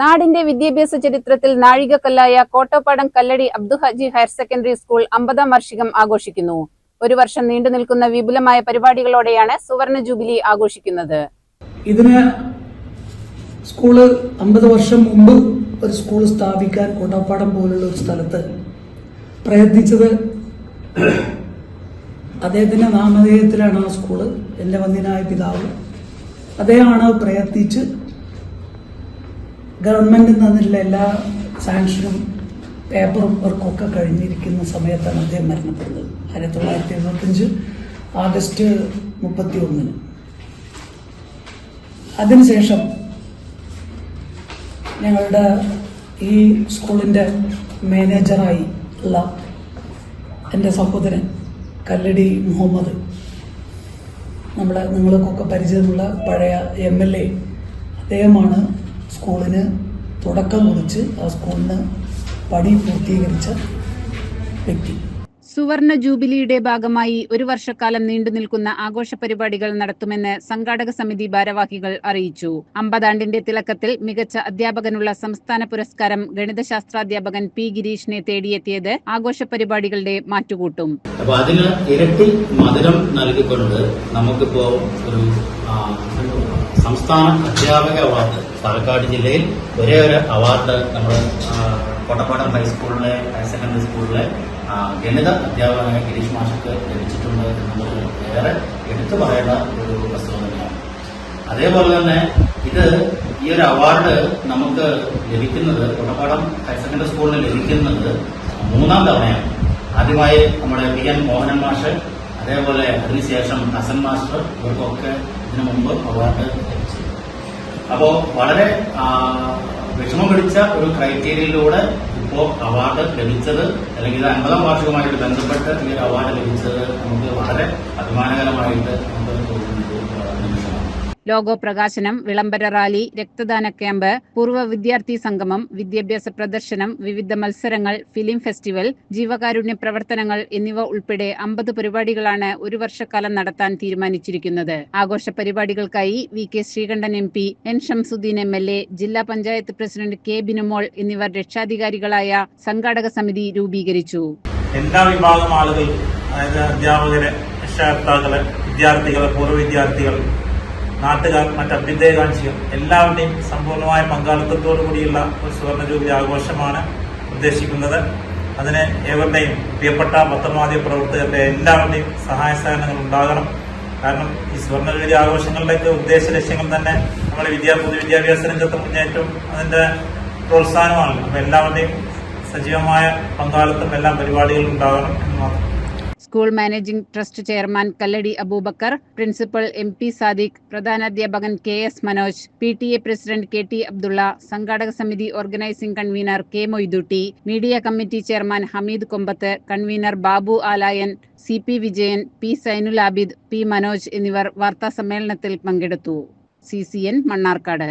നാടിന്റെ വിദ്യാഭ്യാസ ചരിത്രത്തിൽ നാഴികക്കല്ലായ Kottappadam Kalladi Abdu Haji higher secondary school അമ്പതാം വാർഷികം ആഘോഷിക്കുന്നു. ഒരു വർഷം നീണ്ടു നിൽക്കുന്ന വിപുലമായ പരിപാടികളോടെയാണ് സുവർണ ജൂബിലി ആഘോഷിക്കുന്നത്. ഇതിന് സ്കൂൾ അമ്പത് വർഷം മുമ്പ് ഒരു സ്കൂൾ സ്ഥാപിക്കാൻ കോട്ടപ്പാടം പോലുള്ള ഒരു സ്ഥലത്ത് പ്രയത്നിച്ചത് അദ്ദേഹത്തിന്റെ നാമധേയത്തിലാണ് ആ സ്കൂൾ. എന്റെ വന്ദിനായ പിതാവ്. അദ്ദേഹമാണ് പ്രയത്നിച്ച് ഗവൺമെന്റിൽ നിന്നുള്ള എല്ലാ സാങ്ഷനും പേപ്പറും വർക്കൊക്കെ കഴിഞ്ഞിരിക്കുന്ന സമയത്താണ് അദ്ദേഹം മരണപ്പെടുന്നത്. ആയിരത്തി തൊള്ളായിരത്തി എഴുപത്തഞ്ച് ആഗസ്റ്റ് മുപ്പത്തി ഒന്നിന് അതിനുശേഷം ഞങ്ങളുടെ ഈ സ്കൂളിന്റെ മാനേജറായി ഉള്ള എന്റെ സഹോദരൻ കല്ലടി മുഹമ്മദ് നമ്മളെ നിങ്ങൾക്കൊക്കെ പരിചയമുള്ള പഴയ എം എൽ എ അദ്ദേഹമാണ് സ്കൂളിന് തുടക്കം കുറിച്ച് ആ സ്കൂളിന് പണി പൂർത്തീകരിച്ച വ്യക്തി. സുവർണ ജൂബിലിയുടെ ഭാഗമായി ഒരു വർഷക്കാലം നീണ്ടു നിൽക്കുന്ന ആഘോഷ പരിപാടികൾ നടത്തുമെന്ന് സംഘാടക സമിതി ഭാരവാഹികൾ അറിയിച്ചു. അമ്പതാണ്ടിന്റെ തിളക്കത്തിൽ മികച്ച അധ്യാപകനുള്ള സംസ്ഥാന പുരസ്കാരം ഗണിതശാസ്ത്രാധ്യാപകൻ പി ഗിരീഷിനെ തേടിയെത്തിയത് ആഘോഷ പരിപാടികളുടെ മാറ്റുകൂട്ടും. അപ്പൊ അതിന് ഇരട്ടി മധുരം നൽകിക്കൊണ്ട് നമുക്കിപ്പോ ഒരു സംസ്ഥാന അധ്യാപക അവാർഡ് പാലക്കാട് ജില്ലയിൽ ഒരേ ഒരു അവാർഡ് നമ്മൾ കോട്ടപ്പാടം ഹൈസ്കൂളിലെ ഹയർ സെക്കൻഡറി സ്കൂളിലെ ഗണിത അധ്യാപകനായ ഗിരീഷ് മാഷക്ക് ലഭിച്ചിട്ടുണ്ട് എന്നുള്ളത് ഏറെ എടുത്തു പറയേണ്ട ഒരു വസ്തുത തന്നെയാണ്. അതേപോലെ തന്നെ ഇത് ഈ ഒരു അവാർഡ് നമുക്ക് ലഭിക്കുന്നത് കുട്ടപ്പാടം ഹയർ സെക്കൻഡറി സ്കൂളിന് ലഭിക്കുന്നത് മൂന്നാം തവണയാണ്. ആദ്യമായി നമ്മുടെ പി എൻ മോഹനൻ മാഷ് അതേപോലെ അതിനുശേഷം ഹസൻ മാസ്റ്റർ ഇവർക്കൊക്കെ ഇതിനു മുമ്പ് അവാർഡ് ലഭിച്ചു. അപ്പോൾ വളരെ വിഷമം പിടിച്ച ഒരു ക്രൈറ്റീരിയയിലൂടെ ഇപ്പോ അവാർഡ് ലഭിച്ചത് അല്ലെങ്കിൽ ഇത് അൻപതാം വാർഷികമായിട്ട് ബന്ധപ്പെട്ട് ഈ ഒരു അവാർഡ് ലഭിച്ചത് നമുക്ക് വളരെ അഭിമാനകരമായിട്ട് നമുക്ക് തോന്നുന്ന ലോഗോ പ്രകാശനം വിളംബര റാലി രക്തദാന ക്യാമ്പ് പൂർവ വിദ്യാർത്ഥി സംഗമം വിദ്യാഭ്യാസ പ്രദർശനം വിവിധ മത്സരങ്ങൾ ഫിലിം ഫെസ്റ്റിവൽ ജീവകാരുണ്യ പ്രവർത്തനങ്ങൾ എന്നിവ ഉൾപ്പെടെ അമ്പത് പരിപാടികളാണ് ഒരു വർഷക്കാലം നടത്താൻ തീരുമാനിച്ചിരിക്കുന്നത്. ആഘോഷ പരിപാടികൾക്കായി V K Sreekandan M P N Shamsuddin M L A ജില്ലാ പഞ്ചായത്ത് പ്രസിഡന്റ് കെ ബിനുമോൾ എന്നിവർ രക്ഷാധികാരികളായ സംഘാടക സമിതി രൂപീകരിച്ചു. എല്ലാ വിഭാഗം ആളുകൾ അതായത് അധ്യാപകരെ രക്ഷകർത്താക്കൾ വിദ്യാർത്ഥികൾ പൂർവ വിദ്യാർത്ഥികൾ നാട്ടുകാർ മറ്റ് അഭ്യുദയകാംക്ഷികൾ എല്ലാവരുടെയും സമ്പൂർണമായ പങ്കാളിത്തത്തോടു കൂടിയുള്ള ഒരു സുവർണ ജൂബിലി ആഘോഷമാണ് ഉദ്ദേശിക്കുന്നത്. അതിന് ഏവരുടെയും പ്രിയപ്പെട്ട പത്രമാധ്യമ പ്രവർത്തകരുടെ എല്ലാവരുടെയും സഹായ സഹകരണങ്ങൾ ഉണ്ടാകണം. കാരണം ഈ സുവർണ ജൂബിലി ആഘോഷങ്ങളുടെയൊക്കെ ഉദ്ദേശ ലക്ഷ്യങ്ങൾ തന്നെ നമ്മുടെ വിദ്യാ പൊതുവിദ്യാഭ്യാസ രംഗത്ത് മുന്നേറ്റവും അതിന്റെ പ്രോത്സാഹനമാണ് അപ്പൊ എല്ലാവരുടെയും സജീവമായ പങ്കാളിത്തം എല്ലാ പരിപാടികളും ഉണ്ടാകണം എന്ന് മാത്രം school managing trust chairman Kalladi Aboobacker principal M P Sadiq പ്രധാനാധ്യാപകൻ K S Manoj P T A president K T Abdulla സംഘാടക സമിതി organising convener K Moidutty media committee chairman Hameed Kombath convener Babu Alayan C P Vijayan P Sainul Abid P Manoj എന്നിവർ വാർത്താ സമ്മേളനത്തിൽ പങ്കെടുത്തു. C C N Mannarkkad.